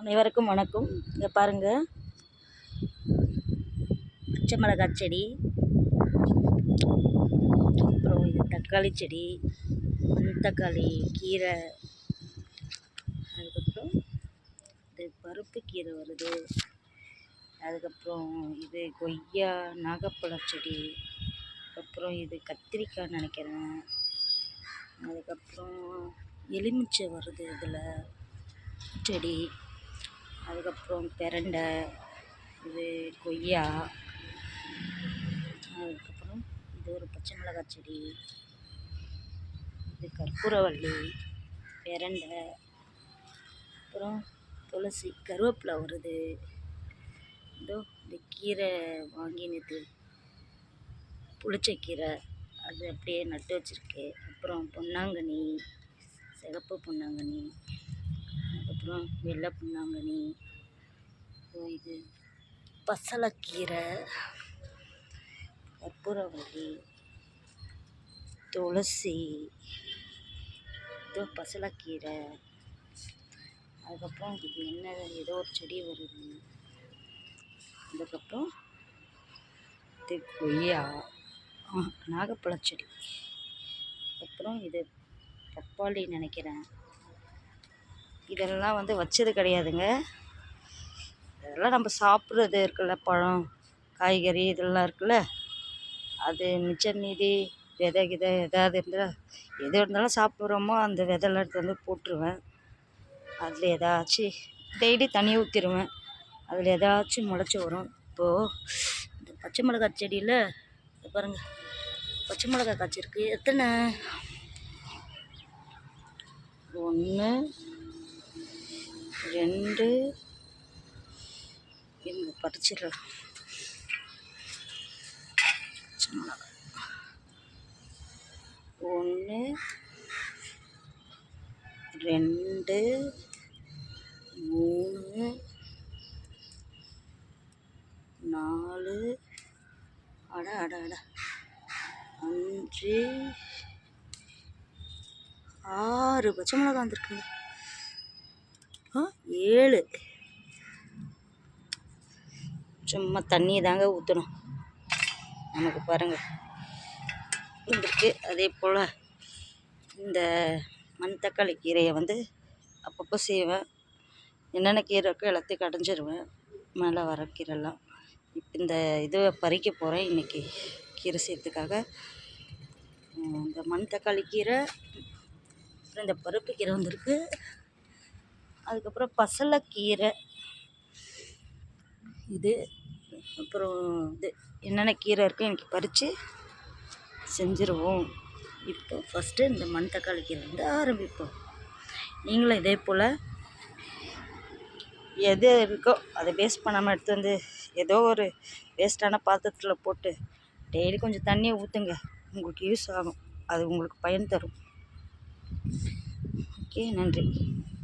அனைவருக்கும் வணக்கம். இங்கே பாருங்கள் பச்சை மிளகாய் செடி. அப்புறம் இது தக்காளி செடி. தக்காளி கீரை. அதுக்கப்புறம் இது பருப்பு கீரை வருது. அதுக்கப்புறம் இது கொய்யா நாகப்பழம் செடி. அப்புறம் இது கத்திரிக்காய் நினைக்கிறேன். அதுக்கப்புறம் எலுமிச்சை வருது இதில். செடி. அதுக்கப்புறம் பிரண்டை இது கொய்யா அதுக்கப்புறம் இது ஒரு பச்சை மிளகாய் செடி இது கற்பூரவள்ளி பிரண்டை அப்புறம் துளசி கருவேப்பிலை வருது. இதோ இந்த கீரை வாங்கி நேற்று புளிச்ச கீரை அது அப்படியே நட்டு வச்சுருக்கு. அப்புறம் பொன்னாங்கண்ணி சிகப்பு பொன்னாங்கண்ணி அப்புறம் வெள்ளை பொன்னாங்கண்ணி இது பசலக்கீரை கற்பூரவள்ளி துளசி இதோ பசலக்கீரை. அதுக்கப்புறம் இது என்ன ஏதோ ஒரு செடி வருது. அதுக்கப்புறம் இது கொய்யா ஆ, செடி. அப்புறம் இது பப்பாளி நினைக்கிறேன். இதெல்லாம் வந்து வச்சது கிடையாதுங்க. இதெல்லாம் நம்ம சாப்பிட்றது இருக்குல்ல பழம் காய்கறி இதெல்லாம் இருக்குல்ல. அது மிச்சம் மீதி விதை கிதை எதாவது இருந்தால் எது இருந்தாலும் சாப்பிட்றோமோ அந்த விதைலாம் எடுத்து வந்து போட்டுருவேன். அதில் ஏதாச்சும் டெய்லி தண்ணி ஊற்றிடுவேன் அதில் ஏதாச்சும் முளைச்சி வரும். இப்போது இந்த பச்சை மிளகாய் செடியில் பாருங்கள் பச்சை மிளகாய் காய்ச்சிருக்கு. எத்தனை? ஒன்று ரெண்டு. இங்கே பறிச்சிடலாம் பச்சை ஒன்று ரெண்டு. மூணு. நாலு. அட அட அட. அஞ்சு. ஆறு. பச்சை மிளகா வந்திருக்குங்க ஏழு. சும்மா தண்ணியை தாங்க ஊற்றணும் நமக்கு பாருங்கள் வந்திருக்கு அதே போல் இந்த மண் தக்காளி கீரையை வந்து அப்பப்போ செய்வேன். என்னென்ன கீரை இருக்கோ எல்லாத்தையும் கடைஞ்சிருவேன். மேலே வர கீரைலாம். இப்போ இந்த இதை பறிக்க போகிறேன் இன்றைக்கி கீரை செய்யறதுக்காக இந்த மண் தக்காளி கீரை அப்புறம் இந்த பருப்பு கீரை வந்திருக்கு. அதுக்கப்புறம் பசலைக்கீரை. இது அப்புறம் இது என்னென்ன கீரை இருக்கோ எனக்கு பறித்து செஞ்சுருவோம். இப்போ ஃபஸ்ட்டு இந்த மண் தக்காளி கீரை வந்து ஆரம்பிப்போம். நீங்களும் இதே போல் எது இருக்கோ அதை வேஸ்ட் பண்ணாமல் எடுத்து வந்து ஏதோ ஒரு வேஸ்ட்டான பாத்திரத்தில் போட்டு டெய்லி கொஞ்சம் தண்ணியை ஊற்றுங்க உங்களுக்கு யூஸ் ஆகும். அது உங்களுக்கு பயன் தரும். ஓகே நன்றி.